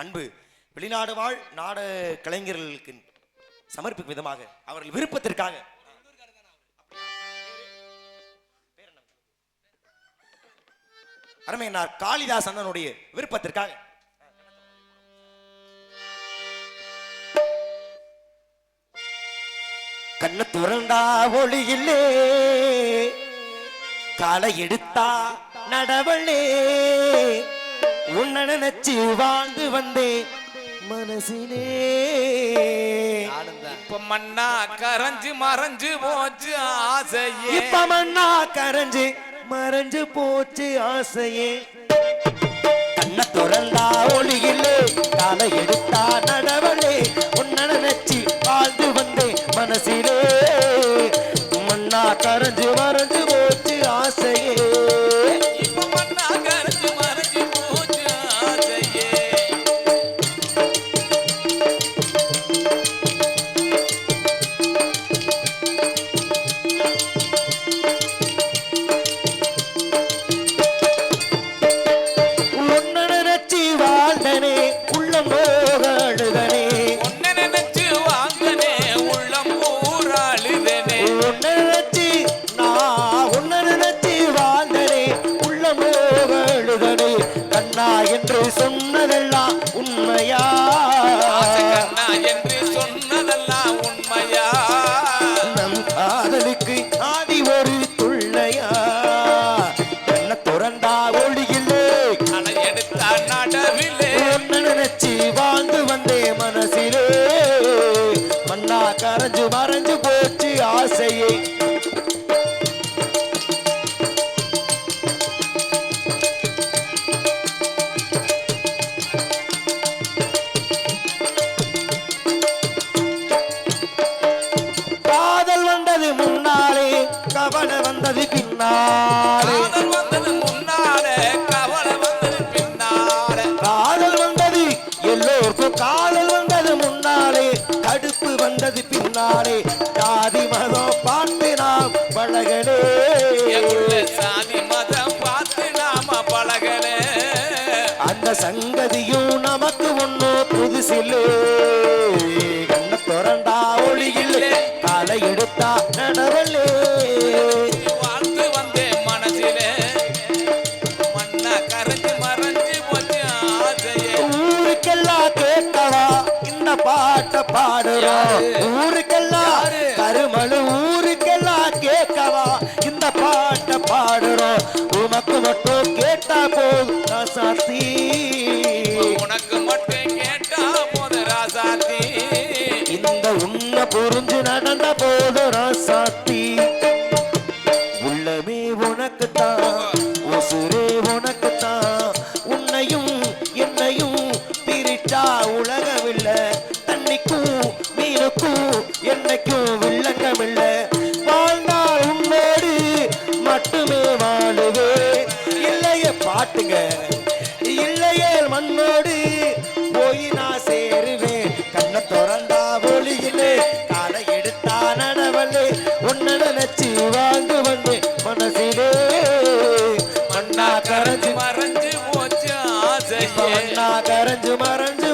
அன்பு வெளிநாடு வாழ் நாட கலைஞர்களுக்கு சமர்ப்பிக்கும் விதமாக அவர்கள் விருப்பத்திற்காக. அருமையன்னார் காளிதாஸ் அண்ணனுடைய விருப்பத்திற்காக. கண்ண துறந்தா ஒளியில்லே காலை எடுத்தா நடவளே. உன்னை நினைச்சு வாழ்ந்து வந்தேன். மனசிலே இப்ப மண்ணா கரைஞ்சு மறைஞ்சு போச்சு ஆசையே. இப்ப மண்ணா கரைஞ்சு மறைஞ்சு போச்சு ஆசையே. கண்ண துறந்தா ஒளியிலே காலை எடுத்தா நடவளே உன்னை நினைச்சு வாழ்ந்து வந்தேன் மனசிலே. மண்ணா கரைஞ்சு மறைஞ்சு கரைஞ்சு மறைஞ்சு போச்சு ஆசையை. கடுப்பு வந்தது பின்னாலே. ஜாதி மதம் பார்த்து நாம் பழகலே. சாதி மதம் பார்த்து நாம பழகலே. அந்த சங்கதியும் நமக்கு ஒண்ணு புதுசில்லே பாட்டை பாடுறோம் ஊருக்கெல்லாம் கருமழு ஊருக்கெல்லாம் கேட்கவா. இந்த பாட்டை பாடுறோம் உமக்கு மட்டும் கேட்டா போதும் சாத்தி உனக்கு மட்டும் கேட்டா போது ராசாத்தி. இந்த உண்மை புரிஞ்சு நடந்த போதும் ராசாத்தி. வாழ்ந்து வந்தேன் மனசிலே மண்ணா கரைஞ்சு மறைஞ்சு போச்சு மண்ணா கரைஞ்சு மறைஞ்சு